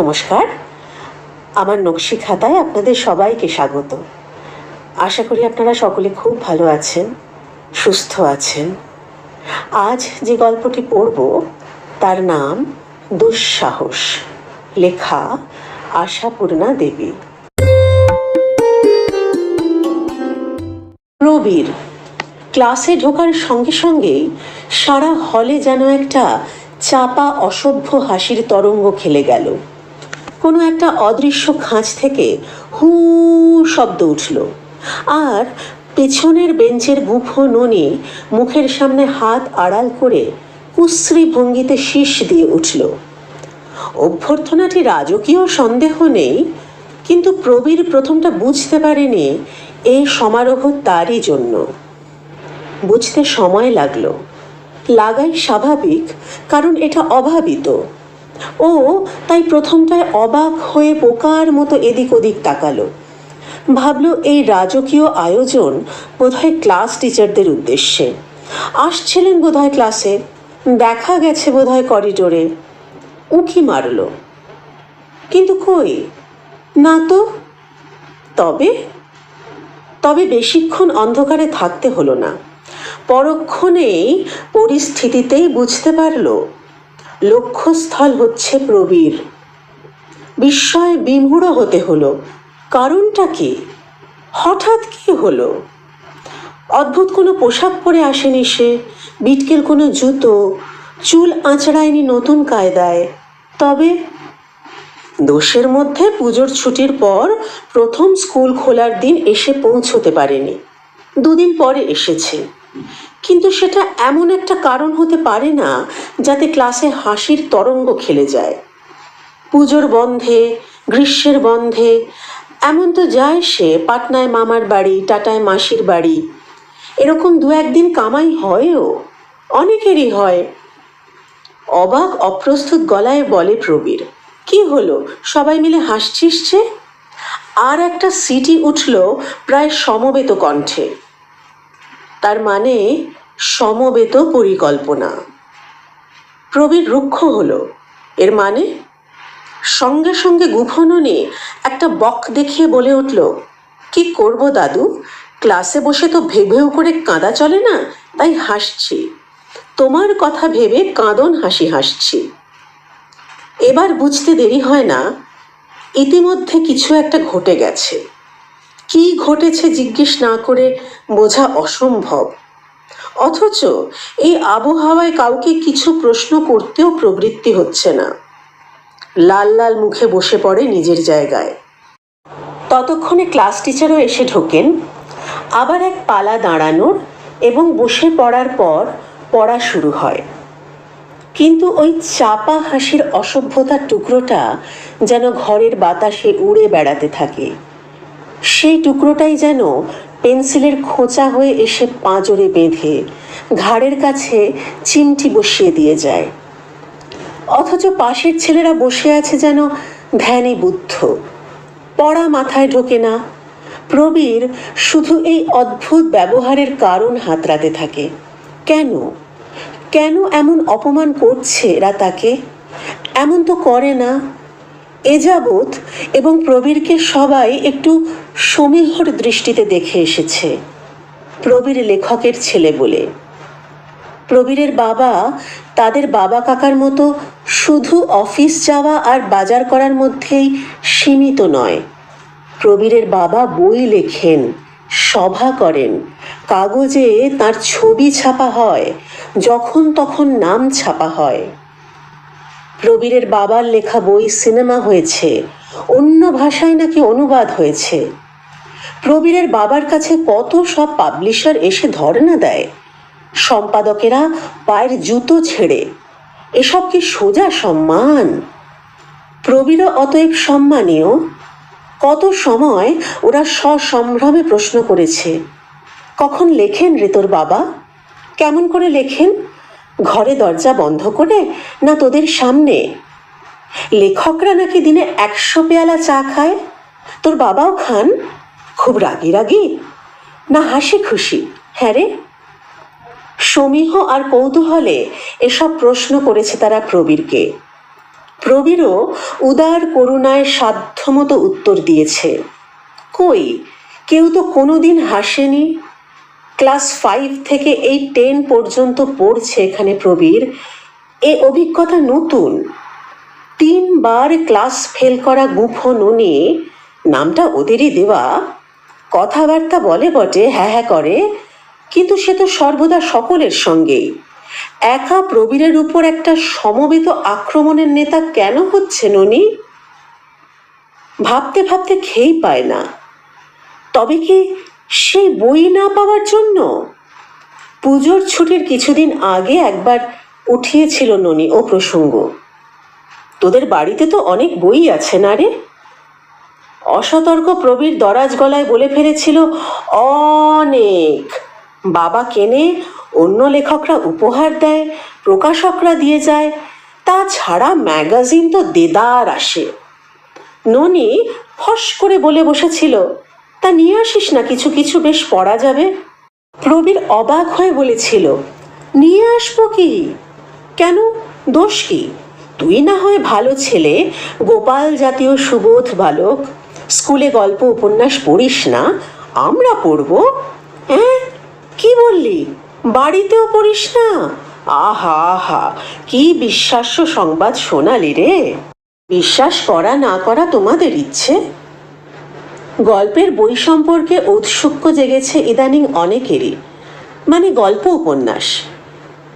নমস্কার। আমার নকশি খাতায় আপনাদের সবাইকে স্বাগত। আশা করি আপনারা সকলে খুব ভালো আছেন, সুস্থ আছেন। আজ যে গল্পটি পড়ব, তার নাম দুঃসাহস, লেখা আশাপূর্ণা দেবী। প্রবীর, ক্লাসে ঢোকার সঙ্গে সঙ্গেই সারা হলে যেন একটা চাপা, অসভ্য হাসির তরঙ্গ খেলে গেল। কোনো একটা অদৃশ্য খাঁজ থেকে হু শব্দ উঠল। আর পেছনের বেঞ্চের গুফো ননি মুখের সামনে হাত আড়াল করে কুশ্রী ভঙ্গিতে শীষ দিয়ে উঠল। অভ্যর্থনাটি রাজকীয় সন্দেহ নেই, কিন্তু প্রবীর প্রথমটা বুঝতে পারেনি এই সমারোহ তারই জন্য। বুঝতে সময় লাগল। লাগাই স্বাভাবিক, কারণ এটা অভাবিত। ও তাই প্রথমটায় অবাক হয়ে পোকার মতো এদিক ওদিক তাকালো। ভাবলো এই রাজকীয় আয়োজন বোধহয় ক্লাস টিচারদের উদ্দেশ্যে। আসছিলেন বোধহয় ক্লাসে, দেখা গেছে বোধহয় করিডোরে। উঁকি মারলো। কিন্তু কই? না তো। তবে? তবে বেশিক্ষণ অন্ধকারে থাকতে হলো না। পরক্ষণেই পরিস্থিতিতেই বুঝতে পারল লক্ষ্যস্থল হচ্ছে প্রবীর। বিস্ময়ে বিমূঢ় হতে হলো। কারণটা কি? হঠাৎ কি হলো? অদ্ভুত কোনো পোশাক পরে আসেনি সে, বিটকেল কোনো জুতো, চুল আঁচড়ায়নি নতুন কায়দায়। তবে দোষের মধ্যে পুজোর ছুটির পর প্রথম স্কুল খোলার দিন এসে পৌঁছতে পারেনি। দুদিন পরে এসেছে। কিন্তু সেটা এমন একটা কারণ হতে পারে না যাতে ক্লাসে হাসির তরঙ্গ খেলে যায়। পুজোর বন্ধে, গ্রীষ্মের বন্ধে, এমন তো যায় সে পাটনায় মামার বাড়ি, টাটায় মাসির বাড়ি। এরকম দু একদিন কামাই হয়ও, অনেকেরই হয়। অবাক, অপ্রস্তুত গলায় বলে প্রবীর, কি হলো? সবাই মিলে হাসছিস যে? আর একটা সিটি উঠল প্রায় সমবেত কণ্ঠে। তার মানে সমবেত পরিকল্পনা। প্রবীর রুক্ষ হলো। এর মানে সঙ্গে সঙ্গে গুফননে একটা বক দেখিয়ে বলে উঠল, কি করব দাদু? ক্লাসে বসে তো ভেবেও করে কাঁদা চলে না? তাই হাসছি। তোমার কথা ভেবে কাঁদন হাসি হাসছি। এবার বুঝতে দেরি হয় না, ইতিমধ্যে কিছু একটা ঘটে গেছে। কি ঘটেছে জিজ্ঞেস না করে বোঝা অসম্ভব। অথচ এই আবহাওয়ায় কাউকে কিছু প্রশ্ন করতেও প্রবৃত্তি হচ্ছে না। লাল লাল মুখে বসে পড়ে নিজের জায়গায়। ততক্ষণে ক্লাস টিচারও এসে ঢোকেন। আবার এক পালা দাঁড়ানোর এবং বসে পড়ার পর পড়া শুরু হয়। কিন্তু ওই চাপা হাসির অসভ্যতার টুকরোটা যেন ঘরের বাতাসে উড়ে বেড়াতে থাকে। সেই টুকরোটাই যেন পেন্সিলের খোঁচা হয়ে এসে পাঁজরে বেঁধে ঘাড়ের কাছে চিমটি বসিয়ে দিয়ে যায়। অথচ পাশের ছেলেরা বসে আছে যেন ধ্যানে বুদ্ধ। পড়া মাথায় ঢোকে না। প্রবীর শুধু এই অদ্ভুত ব্যবহারের কারণ হাতড়াতে থাকে। কেন? কেন এমন অপমান করছে এরা তাকে? এমন তো করে না। এ যাবৎ এবং প্রবীরকে সবাই একটু সমীহর দৃষ্টিতে দেখে এসেছে। প্রবীর লেখকের ছেলে বলে। প্রবীরের বাবা তাদের বাবা কাকার মতো শুধু অফিস যাওয়া আর বাজার করার মধ্যেই সীমিত নয়। প্রবীরের বাবা বই লেখেন, সভা করেন, কাগজে তার ছবি ছাপা হয়, যখন তখন নাম ছাপা হয়। প্রবীরের বাবার লেখা বই সিনেমা হয়েছে। অন্য ভাষায় নাকি অনুবাদ হয়েছে। প্রবীরের বাবার কাছে কত সব পাবলিশার এসে ধর্ণা দেয়। সম্পাদকেরা পায়ের জুতো ছেড়ে, এসব কি সোজা সম্মান? প্রবীরও অতএব সম্মানীয়। কত সময় ওরা সসম্ভ্রমে প্রশ্ন করেছে, কখন লেখেন রে তোর বাবা? কেমন করে লেখেন? ঘরে দরজা বন্ধ করে না তোদের সামনে? লেখকরা নাকি দিনে একশো পেয়ালা চা খায়? তোর বাবাও খান? খুব রাগি রাগি? না হাসি খুশি? হ্যাঁ রে। সমীহ আর কৌতূহলে এসব প্রশ্ন করেছে তারা প্রবীরকে। প্রবীরও উদার করুণায় সাধ্যমতো উত্তর দিয়েছে। কই, কেউ তো কোনোদিন হাসেনি? ক্লাস ফাইভ থেকে এই টেন পর্যন্ত পড়ছে এখানে প্রবীর। এ অভিজ্ঞতা নতুন। তিনবার ক্লাস ফেল করা গুফো ননি। নামটা ওদেরই দেওয়া। কথাবার্তা বলে বটে হ্যাঁ হ্যাঁ করে। কিন্তু সে তো সর্বদা সকলের সঙ্গেই। একা প্রবীরের উপর একটা সমবেত আক্রমণের নেতা কেন হচ্ছে ননি? ভাবতে ভাবতে খেই পায় না। তবে কি সেই বই না পাওয়ার জন্য? পুজোর ছুটির কিছুদিন আগে একবার উঠিয়েছিল ননি ও প্রসঙ্গ। তোদের বাড়িতে তো অনেক বই আছে না রে? অসতর্ক প্রবীর দরাজ গলায় বলে ফেলেছিল, অনেক। বাবা কেনে, অন্য লেখকরা উপহার দেয়, প্রকাশকরা দিয়ে যায়, তাছাড়া ম্যাগাজিন তো দেদার আসে। ননি ফস করে বলে বসেছিল তা নিয়ে আসিস না, কিছু কিছু বেশ পড়া যাবে। প্রবীর অবাক হয়ে বলেছিল, নিয়ে আসব কি? কেন? দোষ কি? তুই না হয় ভালো ছেলে, গোপাল জাতীয় সুবোধ বালক। স্কুলে গল্প উপন্যাস পড়িস না, আমরা পড়ব। হ্যাঁ? কি বললি? বাড়িতেও পড়িস না? আহা আহা, কি বিশ্বাস্য সংবাদ শোনালি রে। বিশ্বাস করা না করা তোমাদের ইচ্ছে? গল্পের বই সম্পর্কে ঔৎসুক্য জেগেছে ইদানিং অনেকেরই। মানে গল্প উপন্যাস।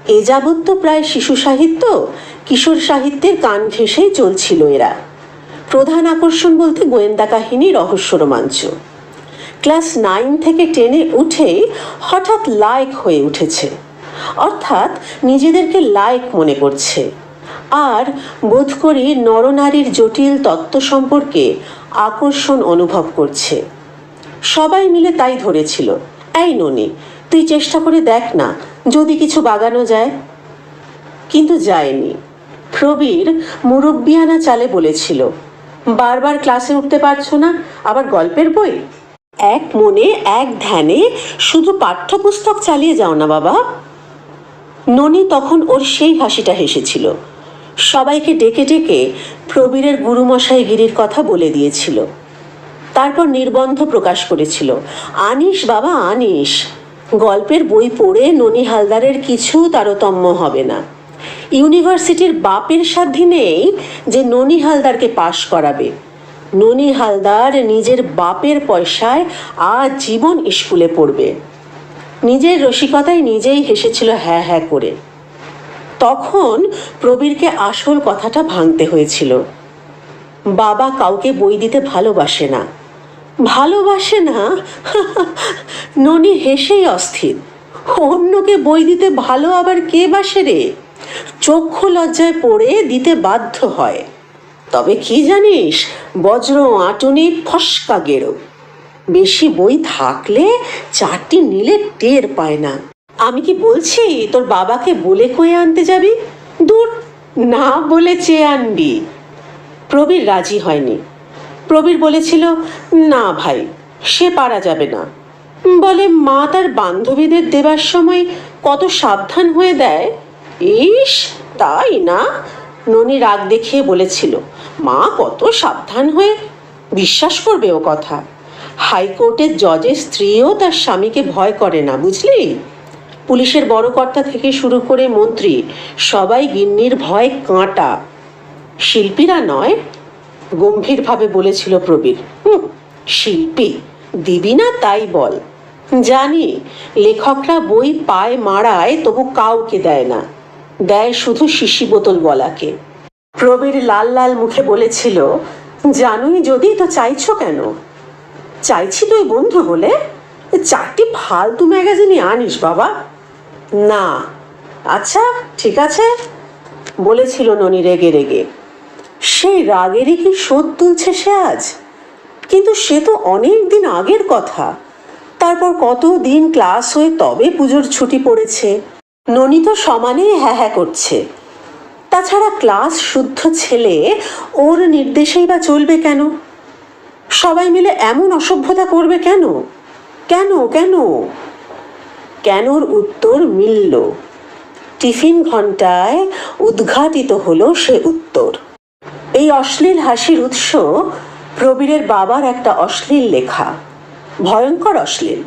এ যাবৎ তো প্রায় শিশু সাহিত্য, কিশোর সাহিত্যের কান ঘেঁষেই চলছিল এরা। প্রধান আকর্ষণ বলতে গোয়েন্দা কাহিনী, রহস্য, রোমাঞ্চ। ক্লাস নাইন থেকে টেনে উঠেই হঠাৎ লায়ক হয়ে উঠেছে। অর্থাৎ নিজেদেরকে লায়ক মনে করছে। আর বোধ করি নরনারীর জটিল তত্ত্ব সম্পর্কে আকর্ষণ অনুভব করছে। সবাই মিলে তাই ধরেছিল। এই ননি, তুই চেষ্টা করে দেখ না, যদি কিছু বাগানো যায়? কিন্তু যায়নি। প্রবীর মুরব্বিয়ানা চালে বলেছিল, বারবার ক্লাসে উঠতে পারছ না, আবার গল্পের বই? এক মনে, এক ধ্যানে, শুধু পাঠ্যপুস্তক চালিয়ে যাও না বাবা। ননি তখন ওর সেই হাসিটা হেসেছিল। সবাইকে ডেকে ডেকে প্রবীরের গুরুমশাই গিরির কথা বলে দিয়েছিল। তারপর নির্বন্ধ প্রকাশ করেছিল, আনিস বাবা, আনিস, গল্পের বই পড়ে ননি হালদারের কিছু তারতম্য হবে না। ইউনিভার্সিটির বাপের সাধ্যি নেই যে ননি হালদারকে পাশ করাবে। ননি হালদার নিজের বাপের পয়সায় আজীবন স্কুলে পড়বে। নিজের রসিকতায় নিজেই হেসেছিল হ্যাঁ হ্যাঁ করে। তখন প্রবীরকে আসল কথাটা ভাঙতে হয়েছিল। বাবা কাউকে বই দিতে ভালোবাসে না। ভালোবাসে না? ননি হেসেই অস্থির। অন্যকে বই দিতে ভালো আবার কে বাসে রে? চক্ষু লজ্জায় পড়ে দিতে বাধ্য হয়। তবে কি জানিস, বজ্র আটুনি ফসকা গেরো। বেশি বই থাকলে চারটি নিলে টের পায় না। আমি কি বলছি? তোর বাবাকে বলে কয়ে আনতে যাবি? দূর, না বলে চেয়ে আনবি। প্রবীর রাজি হয়নি। প্রবীর বলেছিল, না ভাই, সে পারা যাবে না। বলে, মা তার বান্ধবীদের দেবার সময় কত সাবধান হয়ে দেয়? ইস, তাই না? ননি রাগ দেখিয়ে বলেছিল, মা কত সাবধান হয়ে বিশ্বাস করবে ও কথা। হাইকোর্টের জজের স্ত্রীও তার স্বামীকে ভয় করে না, বুঝলি? পুলিশের বড় কর্তা থেকে শুরু করে মন্ত্রী সবাই গিন্নির ভয় কাঁটা। শিল্পীরা নয় গম্ভীরভাবে বলেছিল প্রবীর। "হুঁ, শিল্পী দিবি না তাই বল। জানি লেখকরা বই পায় মারায় তবু কাউকে দেয় না। দেয় শুধু শিশি বোতল বলাকে। প্রবীর লাল লাল মুখে বলেছিল জানুই যদি তো চাইছো কেন? চাইছি তুই বন্ধু বলে চারটি ফালতু ম্যাগাজিনই আনিস বাবা। না। আচ্ছা ঠিক আছে। বলেছিল ননি রেগে রেগে। সেই রাগেরই কি শোধ তুলছে সে আজ? কিন্তু সে তো অনেক দিন আগের কথা। তারপর কত দিন ক্লাস হয়ে তবে পুজোর ছুটি পড়েছে। ননি তো সমানে হ্যাঁ হ্যাঁ করছে। তাছাড়া ক্লাস শুদ্ধ ছেলে ওর নির্দেশেই বা চলবে কেন? সবাই মিলে এমন অসভ্যতা করবে কেন? কেন কেন? কেনর উত্তর মিলল। টিফিন ঘন্টায় উদ্ঘাটিত হলো সে উত্তর। এই অশ্লীল হাসির উৎস প্রবীরের বাবার একটা অশ্লীল লেখা। ভয়ঙ্কর অশ্লীল।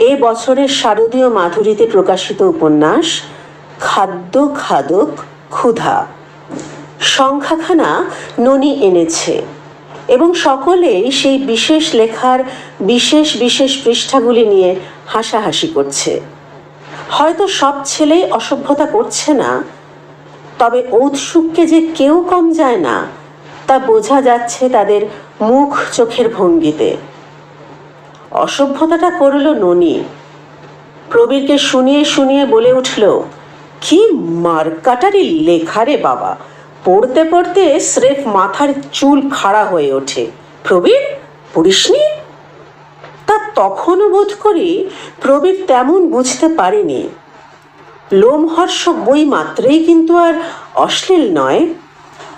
এ বছরের শারদীয় মাধুরীতে প্রকাশিত উপন্যাস, খাদ্য খাদক ক্ষুধা। সংখ্যাখানা ননি এনেছে এবং সকলেই সেই বিশেষ লেখার বিশেষ বিশেষ পৃষ্ঠাগুলি নিয়ে হাসাহাসি করছে। হয়তো সব ছেলেই অসভ্যতা করছে না, তবে ঔৎসুককে যে কেউ কম যায় না, তা বোঝা যাচ্ছে তাদের মুখ চোখের ভঙ্গিতে। অসভ্যতাটা করল ননি। প্রবীরকে শুনিয়ে শুনিয়ে বলে উঠল, কি মারকাটারি লেখা রে বাবা। পড়তে পড়তে স্রেফ মাথার চুল খাড়া হয়ে ওঠে। প্রবীর, পড়িসনি? তা তখনও বোধ করি প্রবীর তেমন বুঝতে পারেনি। লোমহর্ষ বই মাত্রেই কিন্তু আর অশ্লীল নয়।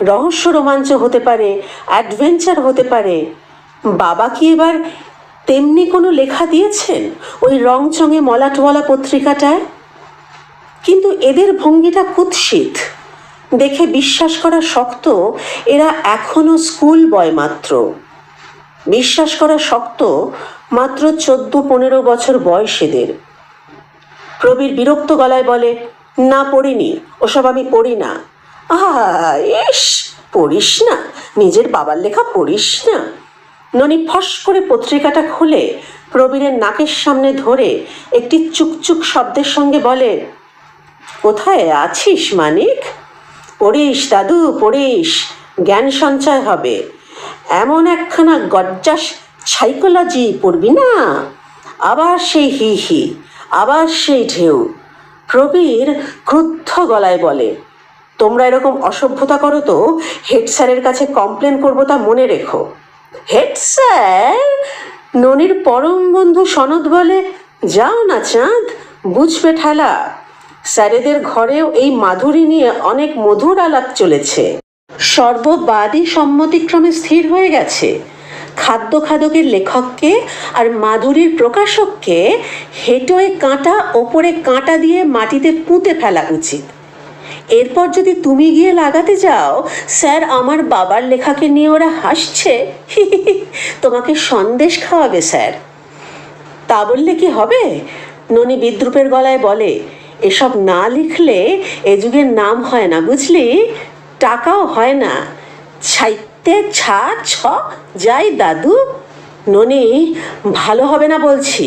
রহস্য রোমাঞ্চ হতে পারে, অ্যাডভেঞ্চার হতে পারে। বাবা কি এবার তেমনি কোনো লেখা দিয়েছেন ওই রংচঙে মলাটওয়ালা পত্রিকাটায়? কিন্তু এদের ভঙ্গিটা কুৎসিত। দেখে বিশ্বাস করা শক্ত, এরা এখনও স্কুল বয় মাত্র। বিশ্বাস করা শক্ত মাত্র চোদ্দ পনেরো বছর বয়স এদের। প্রবীর বিরক্ত গলায় বলে, না, পড়িনি, ওসব আমি পড়ি না। আহা, ইস, পড়িস না, নিজের বাবার লেখা পড়িস না। ননি ফস করে পত্রিকাটা খুলে প্রবীরের নাকের সামনে ধরে একটি চুকচুক শব্দের সঙ্গে বলে, কোথায় আছিস, মানিক? পড়িস, দাদু, পড়িস, জ্ঞান সঞ্চয় হবে। এমন একখানা গজ্জাস সাইকোলজি পড়বি না? আবার সেই হি হি আবার সেই ঢেউ। প্রবীর ক্রুদ্ধ গলায় বলে, তোমরা এরকম অসভ্যতা করো তো, হেড স্যারের কাছে কমপ্লেন করব তা মনে রেখো। Head sir? ননির পরম বন্ধু সনদ বলে, যাও না চাঁদ, বুঝবে ঠেলা। স্যারেদের ঘরেও এই মাধুরী নিয়ে অনেক মধুর আলাপ চলেছে। সর্ববাদী সম্মতিক্রমে স্থির হয়ে গেছে। খাদ্য খাদকের লেখককে আর মাধুরীর প্রকাশককে হেঁটোয় কাঁটা, ওপরে কাঁটা দিয়ে মাটিতে পুঁতে ফেলা উচিত। এরপর যদি তুমি গিয়ে লাগাতে যাও স্যার, আমার বাবার লেখাকে নিয়ে ওরা হাসছে। তোমাকে সন্দেশ খাওয়াবে, স্যার। তা বললে কি হবে? ননি বিদ্রুপের গলায় বলে, এসব না লিখলে এ যুগের নাম হয় না, বুঝলি? টাকাও হয় না। ছাইতে ছা ছ, যাই দাদু। ননি, ভালো হবে না বলছি।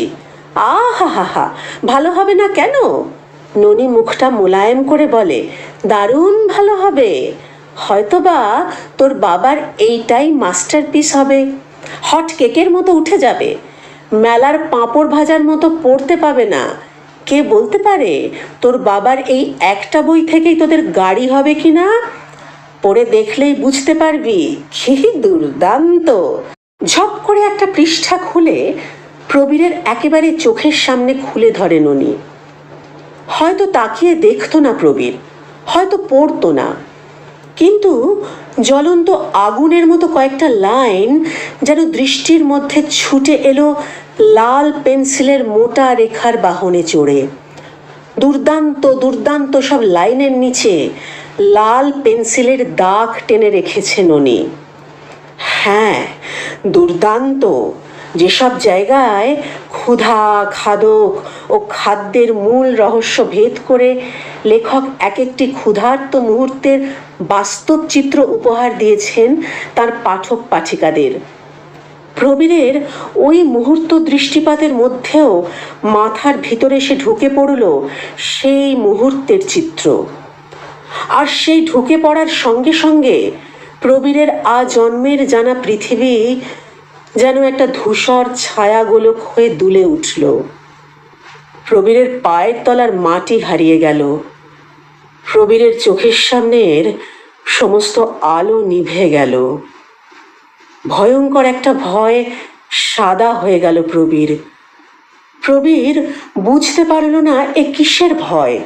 আহা ভালো হবে না কেন? ননি মুখটা মোলায়েম করে বলে, দারুণ ভালো হবে। হয়তোবা তোর বাবার এইটাই মাস্টারপিস হবে। হট কেকের মতো উঠে যাবে। মেলার পাঁপড় ভাজার মতো পড়তে পাবে না। কে বলতে পারে, তোর বাবার এই একটা বই থেকেই তোদের গাড়ি হবে কি না পড়ে দেখলেই বুঝতে পারবি কি দুর্দান্ত। ঝপ করে একটা পৃষ্ঠা খুলে প্রবীরের একেবারে চোখের সামনে খুলে ধরে ননি। হয়তো তাকিয়ে দেখতো না প্রবীর, হয়তো পড়তো না। কিন্তু জ্বলন্ত আগুনের মতো কয়েকটা লাইন যেন দৃষ্টির মধ্যে ছুটে এলো লাল পেন্সিলের মোটা রেখার বাহনে চড়ে। দুর্দান্ত দুর্দান্ত সব লাইনের নিচে লাল পেন্সিলের দাগ টেনে রেখেছে ননি হ্যাঁ দুর্দান্ত। যেসব জায়গায় ক্ষুধা খাদক ও খাদ্যের মূল রহস্য ভেদ করে লেখক এক একটি ক্ষুধার্ত মুহূর্তের বাস্তব চিত্র উপহার দিয়েছেন তার পাঠক পাঠিকাদের। প্রবীরের ওই মুহূর্ত দৃষ্টিপাতের মধ্যেও মাথার ভিতরে সে ঢুকে পড়ল সেই মুহূর্তের চিত্র। আর সেই ঢুকে পড়ার সঙ্গে সঙ্গে প্রবীরের আজন্মের জানা পৃথিবী যেন একটা ধূসর ছায়াগোলক হয়ে দুলে উঠল। প্রবীরের পায়ের তলার মাটি হারিয়ে গেল। প্রবীরের চোখের সামনের সমস্ত আলো নিভে গেল। ভয়ঙ্কর একটা ভয় সাদা হয়ে গেল প্রবীর। প্রবীর বুঝতে পারল না এ কিসের ভয়।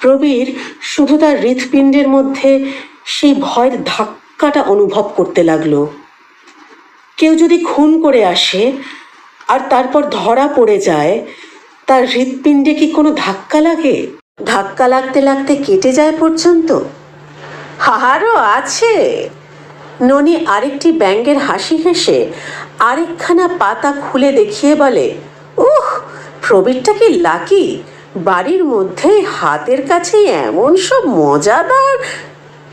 প্রবীর শুধু তার হৃৎপিণ্ডের মধ্যে সেই ভয়ের ধাক্কাটা অনুভব করতে লাগল। কেউ যদি খুন করে আসে আর তারপর ধরা পড়ে যায়, তার হৃৎপিণ্ডে কি কোনো ধাক্কা লাগে? ধাক্কা লাগতে লাগতে কেটে যায় পর্যন্ত? হাহারও আছে। ননি আরেকটি ব্যাঙ্গের হাসি হেসে আরেকখানা পাতা খুলে দেখিয়ে বলে, উহ, প্রবীরটা কি লাকি? বাড়ির মধ্যে হাতের কাছে এমন সব মজাদার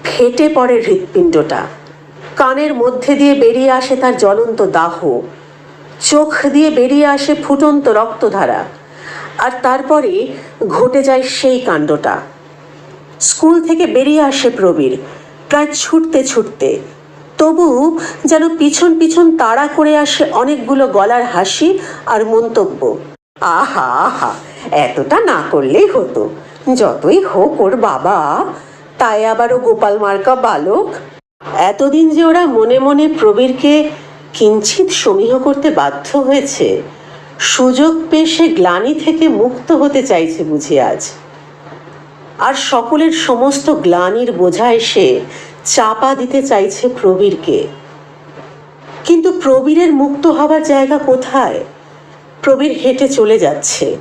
ফেটে পড়ে হৃৎপিণ্ডটা। কানের মধ্যে দিয়ে বেরিয়ে আসে তার জ্বলন্ত দাহ। চোখ দিয়ে বেরিয়ে আসে ফুটন্ত রক্তধারা। আর তারপরে ঘটে যায় সেই কাণ্ডটা। স্কুল থেকে বেরিয়ে আসে প্রবীর, প্রায় ছুটতে ছুটতে। তবু যেন পিছন পিছন তাড়া করে আসে অনেকগুলো গলার হাসি আর মন্তব্য। আহা আহা, এতটা না করলেই হতো। যতই হোক ওর বাবা, তাই আবারও গোপাল মার্কা বালক। এতদিন যে ওরা মনে মনে প্রবীরকে কিঞ্চিত সমীহ করতে বাধ্য হয়েছে, সুযোগ পেয়ে সে গ্লানি থেকে মুক্ত হতে চাইছে বুঝি আজ। আর সকলের সমস্ত গ্লানির বোঝা এসে চাপা দিতে চাইছে প্রবীরকে। কিন্তু প্রবীরের মুক্ত হবার জায়গা কোথায়? প্রবীর হেঁটে চলে যাচ্ছে।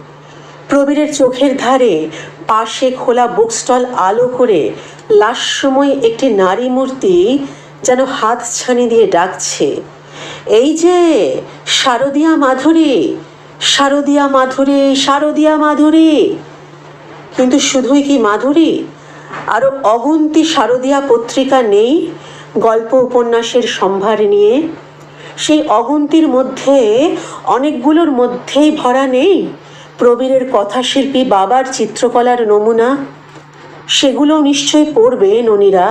প্রবীরের চোখের ধারে পাশে খোলা বুক স্টল আলো করে লাস্যময় একটি নারী মূর্তি যেন হাত ছানি দিয়ে ডাকছে। এই যে, শারদিয়া মাধুরী শারদিয়া মাধুরী শারদিয়া মাধুরী। কিন্তু শুধুই কি মাধুরী? আরও অগুন্তি শারদিয়া পত্রিকা নেই গল্প উপন্যাসের সম্ভার নিয়ে। সেই অগুন্তির মধ্যে, অনেকগুলোর মধ্যেই ভরা নেই। প্রবীরের কথাশিল্পী বাবার চিত্রকলার নমুনা। সেগুলোও নিশ্চয়ই পড়বে ননীরা।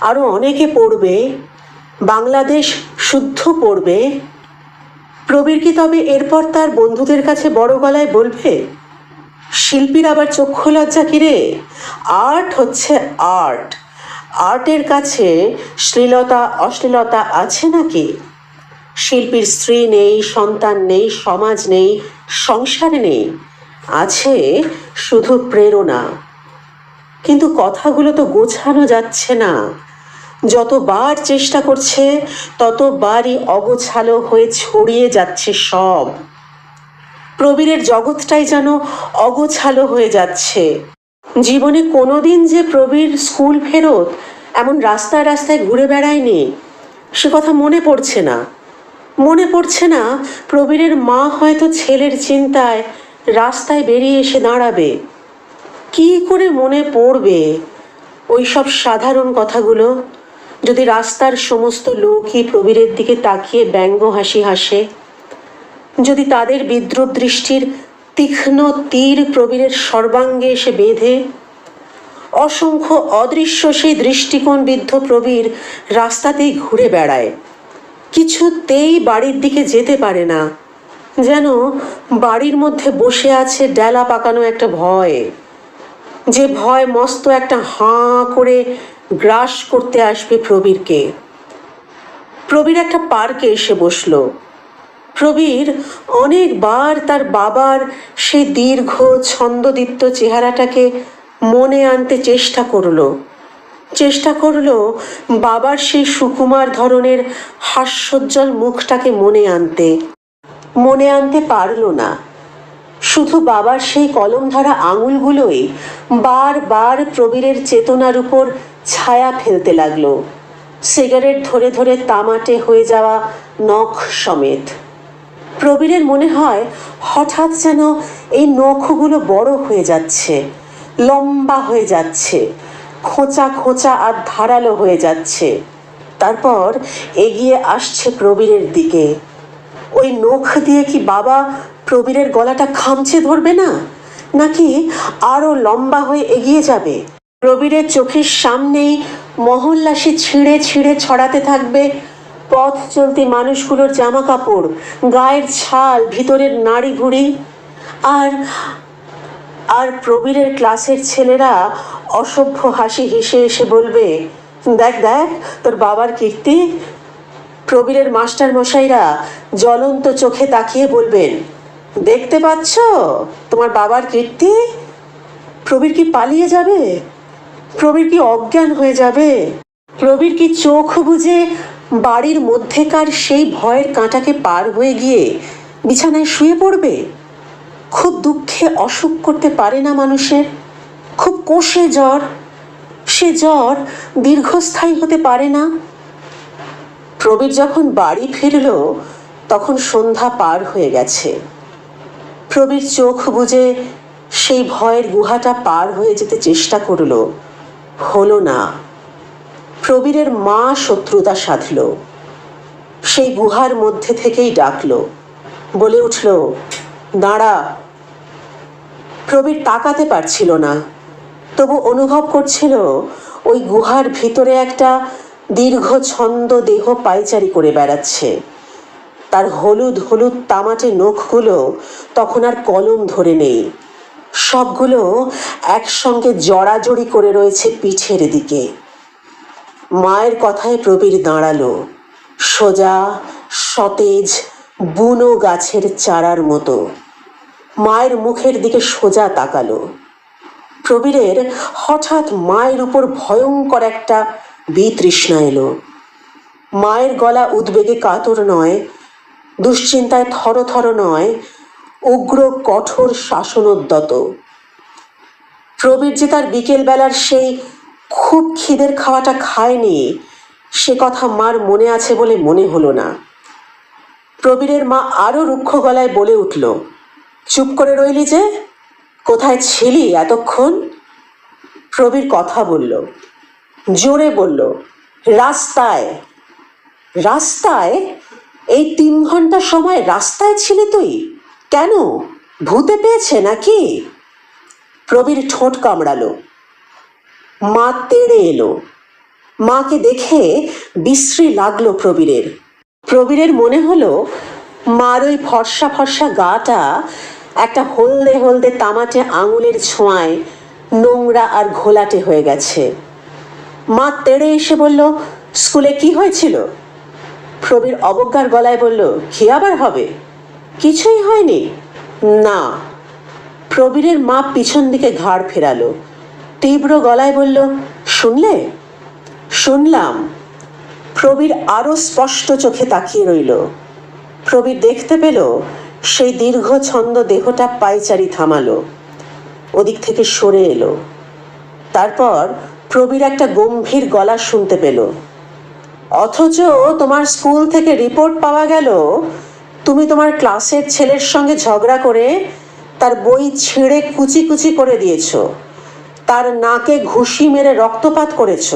আরও অনেকে পড়বে। বাংলাদেশ শুদ্ধ পড়বে। প্রবীর কি তবে এরপর তার বন্ধুদের কাছে বড় গলায় বলবে, শিল্পীর আবার চক্ষু লজ্জা কিরে আর্ট হচ্ছে আর্ট। আর্টের কাছে শ্লীলতা, অশ্লীলতা আছে নাকি? শিল্পীর স্ত্রী নেই, সন্তান নেই, সমাজ নেই, সংসার নেই, আছে শুধু প্রেরণা। কিন্তু কথাগুলো তো গোছানো যাচ্ছে না। যতবার চেষ্টা করছে, ততবারই অগোছালো হয়ে ছড়িয়ে যাচ্ছে সব। প্রবীরের জগৎটাই যেন অগোছালো হয়ে যাচ্ছে। জীবনে কোনোদিন যে প্রবীর স্কুল ফেরত এমন রাস্তায় রাস্তায় ঘুরে বেড়ায়নি, সে কথা মনে পড়ছে না। মনে পড়ছে না, প্রবীরের মা হয়তো ছেলের চিন্তায় রাস্তায় বেরিয়ে এসে দাঁড়াবে। কি করে মনে পড়বে ওই সব সাধারণ কথাগুলো? যদি রাস্তার সমস্ত লোকই প্রবীরের দিকে তাকিয়ে ব্যঙ্গ হাসি হাসে, যদি তাদের বিদ্রুপ দৃষ্টির তীক্ষ্ণ তীর প্রবীরের সর্বাঙ্গে এসে বেঁধে, অসংখ্য অদৃশ্য সেই দৃষ্টিকোণ বিদ্ধ প্রবীর রাস্তাতেই ঘুরে বেড়ায়। কিছুতেই বাড়ির দিকে যেতে পারে না। যেন বাড়ির মধ্যে বসে আছে ডেলা পাকানো একটা ভয়। যে ভয় মস্ত একটা হাঁ করে গ্রাস করতে আসবে প্রবীরকে। প্রবীর একটা পার্কে এসে বসল। প্রবীর অনেকবার তার বাবার সেই দীর্ঘ ছন্দদীপ্ত চেহারাটাকে মনে আনতে চেষ্টা করল। চেষ্টা করল বাবার সেই সুকুমার ধরনের হাস্যোজ্জ্বল মুখটাকে মনে আনতে। মনে আনতে পারল না। শুধু বাবার সেই কলম ধরা আঙুলগুলোই বারবার প্রবীরের চেতনার উপর ছায়া ফেলতে লাগল। সিগারেট ধরে ধরে তামাটে হয়ে যাওয়া নখ সমেত। প্রবীরের মনে হয় হঠাৎ যেন এই নখগুলো বড় হয়ে যাচ্ছে, লম্বা হয়ে যাচ্ছে। খোঁচা খোঁচা আর ধারালো হয়ে যাচ্ছে। তারপর এগিয়ে আসছে প্রবীরের দিকে। ওই নখ দিয়ে কি বাবা প্রবীরের গলাটা খামচে ধরবে না? নাকি আরও লম্বা হয়ে এগিয়ে যাবে? প্রবীরের চোখের সামনেই মহল্লাসে ছিঁড়ে ছিঁড়ে ছড়াতে থাকবে। পথ চলতি মানুষগুলোর জামা কাপড় গায়ের ছাল, ভিতরের নাড়ি ভুড়ি আর আর প্রবীরের ক্লাসের ছেলেরা অসভ্য হাসি হেসে এসে বলবে, দেখ দেখ, তোর বাবার কীর্তি। প্রবীরের মাস্টার মশাইরা জ্বলন্ত চোখে তাকিয়ে বলবেন, দেখতে পাচ্ছ? তোমার বাবার কীর্তি? প্রবীর কি পালিয়ে যাবে? প্রবীর কি অজ্ঞান হয়ে যাবে? প্রবীর কি চোখ বুঝে বাড়ির মধ্যেকার সেই ভয়ের কাঁটাকে পার হয়ে গিয়ে বিছানায় শুয়ে পড়বে? খুব দুঃখে অসুখ করতে পারে না মানুষের, খুব কোষে জ্বর, সে জ্বর দীর্ঘস্থায়ী হতে পারে না। প্রবীর যখন বাড়ি ফিরল, তখন সন্ধ্যা পার হয়ে গেছে। প্রবীর চোখ বুজে সেই ভয়ের গুহাটা পার হয়ে যেতে চেষ্টা করল। হলো না। প্রবীরের মা শত্রুতা সাধল। সেই গুহার মধ্যে থেকেই ডাকল। বলে উঠল, দাঁড়া প্রবীর তাকাতে পারছিল না। তবু অনুভব করছিল ওই গুহার ভিতরে একটা দীর্ঘ ছন্দ দেহ পাইচারি করে বেড়াচ্ছে। তার হলুদ হলুদ তামাটে নখগুলো তখন আর কলম ধরে নেই। সবগুলো একসঙ্গে জড়াজড়ি করে রয়েছে পিঠের দিকে। মায়ের কথায় প্রবীর দাঁড়াল, সোজা, সতেজ, বুনো গাছের চারার মতো। মায়ের মুখের দিকে সোজা তাকালো। প্রবীরের হঠাৎ মায়ের উপর ভয়ঙ্কর একটা বিতৃষ্ণা এলো। মায়ের গলা উদ্বেগে কাতর নয়, দুশ্চিন্তায় থরথর নয়, উগ্র কঠোর শাসনোদ্যত। প্রবীর যে তার বিকেলবেলার সেই খুব খিদের খাওয়াটা খায়নি, সে কথা মার মনে আছে বলে মনে হলো না। প্রবীরের মা আরও রুক্ষ গলায় বলে উঠল চুপ করে রইলি যে? কোথায় ছিলি এতক্ষণ? প্রবীর কথা বলল। জোরে বলল, রাস্তায়। রাস্তায়? এই তিন ঘণ্টা সময় রাস্তায় ছিলি তুই? কেন? ভূতে পেয়েছে নাকি? প্রবীর ঠোঁট কামড়ালো। মা তেড়ে এলো। মাকে দেখে বিশ্রী লাগল প্রবীরের। প্রবীরের মনে হলো, মার ওই ফর্সা ফর্সা গাটা একটা হলদে হলদে তামাটে আঙুলের ছোঁয়ায় নোংরা আর ঘোলাটে হয়ে গেছে। মা তেড়ে এসে বলল, স্কুলে কি হয়েছিল? প্রবীর অবজ্ঞার গলায় বলল, কি আবার হবে? কিছুই হয়নি? না। প্রবীরের মা পিছন দিকে ঘাড় ফেরালো। তীব্র গলায় বলল, শুনলে? শুনলাম। প্রবীর আরও স্পষ্ট চোখে তাকিয়ে রইল। প্রবীর দেখতে পেল সেই দীর্ঘ ছন্দ দেহটা পাইচারি থামালো। ওদিক থেকে সরে এলো। তারপর প্রবীর একটা গম্ভীর গলা শুনতে পেল। অথচ তোমার স্কুল থেকে রিপোর্ট পাওয়া গেল, তুমি তোমার ক্লাসের ছেলের সঙ্গে ঝগড়া করে তার বই ছিঁড়ে কুচি কুচি করে দিয়েছ। তার নাকে ঘুষি মেরে রক্তপাত করেছ।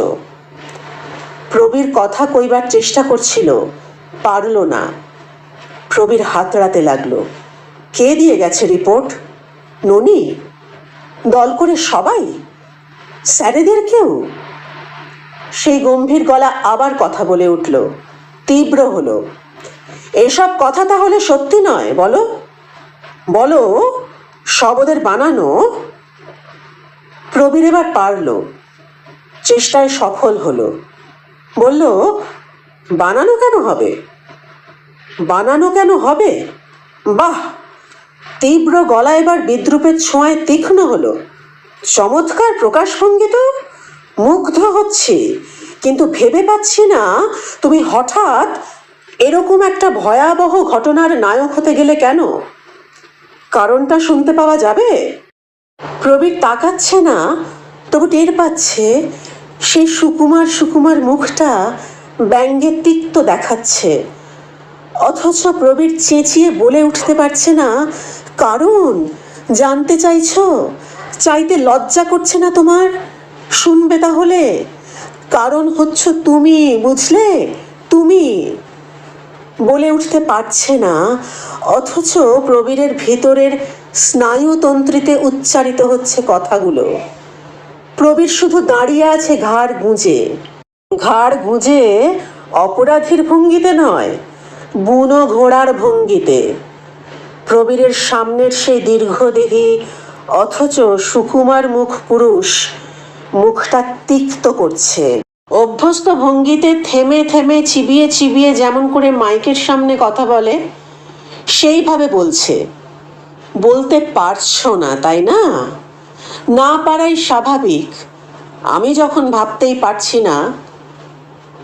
প্রবীর কথা কইবার চেষ্টা করছিল, পারল না। প্রবীর হাতড়াতে লাগল। কে দিয়ে গেছে রিপোর্ট? ননি? দল করে সবাই? স্যারেদের কেউ? সেই গম্ভীর গলা আবার কথা বলে উঠল। তীব্র হলো। এসব কথা তাহলে সত্যি নয়, বলো। বলো সব ওদের বানানো? প্রবীর এবার পারল। চেষ্টায় সফল হলো। বলল, বানানো কেন হবে? বানানো কেন হবে? বাহ! তীব্র গলা এবার বিদ্রুপের ছোঁয়ায় তীক্ষ্ণ হলো। চমৎকার প্রকাশভঙ্গি তো! মুগ্ধ হচ্ছি, কিন্তু ভেবে পাচ্ছি না তুমি হঠাৎ এরকম একটা ভয়াবহ ঘটনার নায়ক হতে গেলে কেন? কারণটা শুনতে পাওয়া যাবে? প্রবীর তাকাচ্ছে না, তবু টের পাচ্ছে সেই সুকুমার সুকুমার মুখটা ব্যঙ্গে তিক্ত দেখাচ্ছে। অথচ প্রবীর চেঁচিয়ে বলে উঠতে পারছে না, কারণ? জানতে চাইছ? চাইতে লজ্জা করছে না তোমার? শুনবে তাহলে? কারণ হচ্ছ তুমি, বুঝলে? তুমি। বলে উঠতে পারছে না, অথচ প্রবীরের ভেতরের স্নায়ুতন্ত্রীতে উচ্চারিত হচ্ছে কথাগুলো। প্রবীর শুধু দাঁড়িয়ে আছে ঘাড় গুঁজে। ঘাড় গুঁজে অপরাধীর ভঙ্গিতে নয় বুনো ঘোড়ার ভঙ্গিতে। প্রবীরের সামনের সেই দীর্ঘদেহী অথচ সুকুমার মুখ পুরুষ, মুখটা তিক্ত করছে। অভ্যস্ত ভঙ্গিতে থেমে থেমে চিবিয়ে চিবিয়ে যেমন করে মাইকের সামনে কথা বলে, সেইভাবে বলছে, বলতে পারছ না, তাই না? না পারাই স্বাভাবিক। আমি যখন ভাবতেই পারছি না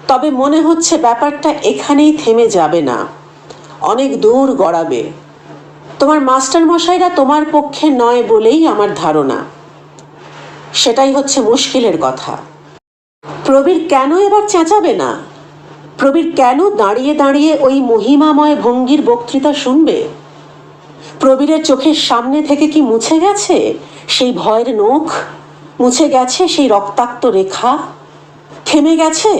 তবে মনে হচ্ছে ব্যাপারটা এখানেই থেমে যাবে না। অনেক দূর গড়াবে। তোমার মাস্টার মশাইরা তোমার পক্ষে নয় বলেই আমার ধারণা। সেটাই হচ্ছে মুশকিলের কথা। প্রবীর কেন এবার চেঁচাবে না? প্রবীর কেন দাঁড়িয়ে দাঁড়িয়ে ওই মহিমাময় ভঙ্গির বক্তৃতা শুনবে? প্রবীরের চোখের সামনে থেকে কি মুছে গেছে সেই ভয়ের নখ? মুছে গেছে সেই রক্তাক্ত রেখা? থেমে গেছে?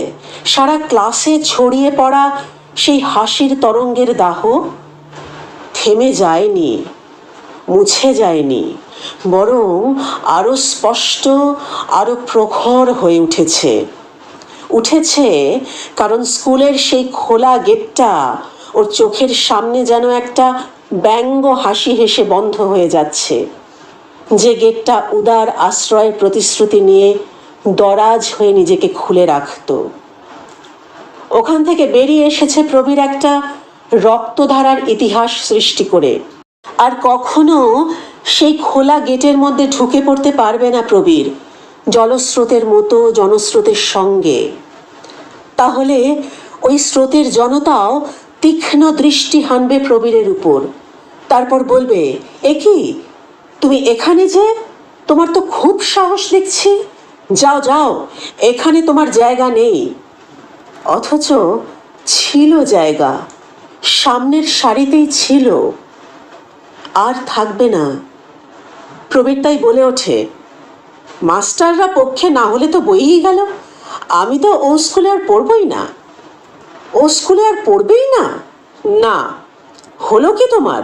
সারা ক্লাসে ছড়িয়ে পড়া সেই হাসির তরঙ্গের দাহ থেমে যায়নি, মুছে যায়নি, বরং আরও স্পষ্ট, আরও প্রখর হয়ে উঠেছে। উঠেছে কারণ স্কুলের সেই খোলা গেটটা ওর চোখের সামনে যেন একটা ব্যঙ্গ হাসি হেসে বন্ধ হয়ে যাচ্ছে। যে গেটটা উদার আশ্রয়ের প্রতিশ্রুতি নিয়ে দরাজ হয়ে নিজেকে খুলে রাখত। ওখান থেকে বেরিয়ে এসেছে প্রবীর একটা রক্তধারার ইতিহাস সৃষ্টি করে। আর কখনো সেই খোলা গেটের মধ্যে ঢুকে পড়তে পারবে না প্রবীর, জলস্রোতের মতো, জনস্রোতের সঙ্গে। তাহলে ওই স্রোতের জনতাও তীক্ষ্ণ দৃষ্টি হানবে প্রবীরের উপর। তারপর বলবে, এ কি? তুমি এখানে যে? তোমার তো খুব সাহস দেখছি। যাও যাও, এখানে তোমার জায়গা নেই। অথচ ছিল জায়গা, সামনের সারিতেই ছিল। আর থাকবে না। প্রবীর তাই বলে ওঠে, মাস্টাররা পক্ষে না হলে তো বইই গেল। আমি তো ও স্কুলে আর পড়বই না। ও স্কুলে আর পড়বেই না? না, হলো কি তোমার?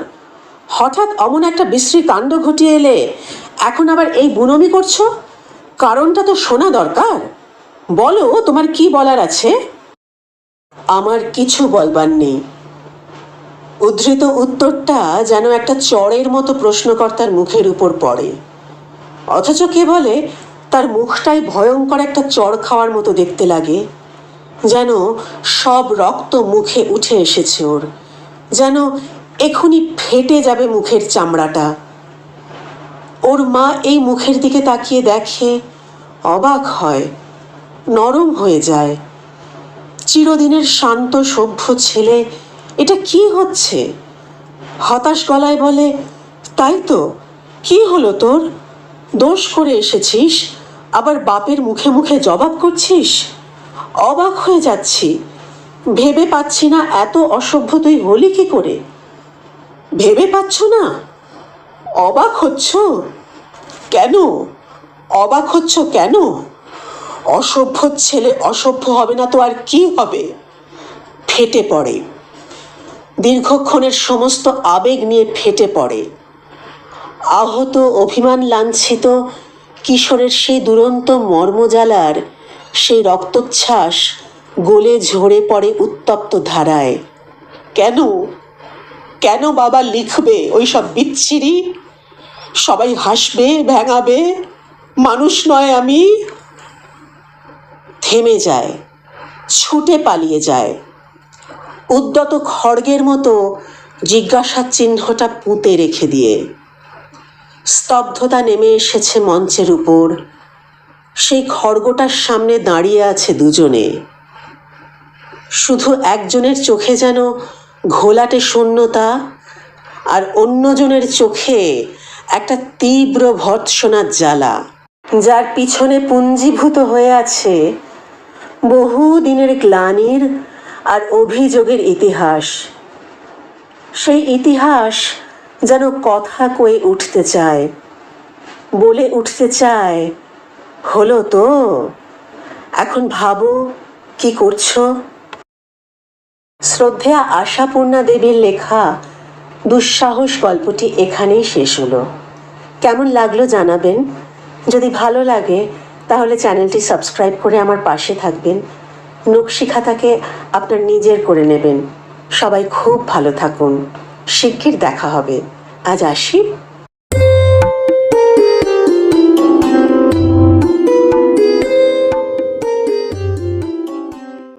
হঠাৎ অমন একটা বিশ্রী কাণ্ড ঘটিয়ে এলে এখন আবার এই বুনমি করছ? কারণটা তো শোনা দরকার। বলো, তোমার কি বলার আছে? আমার কিছু বলবার নেই। উদ্ধৃত উত্তরটা যেন একটা চড়ের মতো প্রশ্নকর্তার মুখের উপর পড়ে। অথচ কে বলে, তার মুখটাই ভয়ঙ্কর একটা চড় খাওয়ার মতো দেখতে লাগে। যেন সব রক্ত মুখে উঠে এসেছে ওর। যেন এখুনি ফেটে যাবে মুখের চামড়াটা। ওর মা এই মুখের দিকে তাকিয়ে দেখে অবাক হয়, নরম হয়ে যায়। চিরদিনের শান্ত, সভ্য ছেলে, এটা কি হচ্ছে? হতাশ গলায় বলে, তাই তো, কি হলো তোর? দোষ করে এসেছিস, আবার বাপের মুখে মুখে জবাব করছিস? অবাক হয়ে যাচ্ছি, ভেবে পাচ্ছি না এত অসভ্য তুই হলি কি করে? ভেবে পাচ্ছ না? অবাক হচ্ছ? কেন? অবাক হচ্ছ কেন? অসভ্য ছেলে অসভ্য হবে না তো আর কি হবে? ফেটে পড়ে। দীর্ঘক্ষণের সমস্ত আবেগ নিয়ে ফেটে পড়ে। আহত, অভিমান লাঞ্ছিত কিশোরের সেই দুরন্ত মর্মজালার সেই রক্তচ্ছ্বাস গলে ঝরে পড়ে উত্তপ্ত ধারায়। কেন? কেন বাবা লিখবে ওই সব বিচ্ছিরি? সবাই হাসবে, ভেঙাবে? মানুষ নয় আমি। থেমে যায়, ছুটে পালিয়ে যায়। উদ্যত খড়গের মতো জিজ্ঞাসার চিহ্নটা পুঁতে রেখে দিয়ে। স্তব্ধতা নেমে এসেছে মঞ্চের উপর। সেই খড়গোটার সামনে দাঁড়িয়ে আছে দুজনে। শুধু একজনের চোখে যেন ঘোলাটে শূন্যতা আর অন্যজনের চোখে একটা তীব্র ভৎসনার জ্বালা। যার পিছনে পুঞ্জীভূত হয়ে আছে বহু দিনের গ্লানির আর অভিযোগের ইতিহাস। সেই ইতিহাস যেন কথা কয়ে উঠতে চায়, বলে উঠতে চায়, হলো তো, এখন ভাবো কি করছ? শ্রদ্ধেয়া আশাপূর্ণা দেবীর লেখা দুঃসাহস গল্পটি এখানেই শেষ হলো। কেমন লাগল জানাবেন? যদি ভালো লাগে, তাহলে চ্যানেলটি সাবস্ক্রাইব করে আমার পাশে থাকবেন। নকশিখাতাকে আপনার নিজের করে নেবেন। সবাই খুব ভালো থাকুন। শিগগির দেখা হবে। আজ আসি।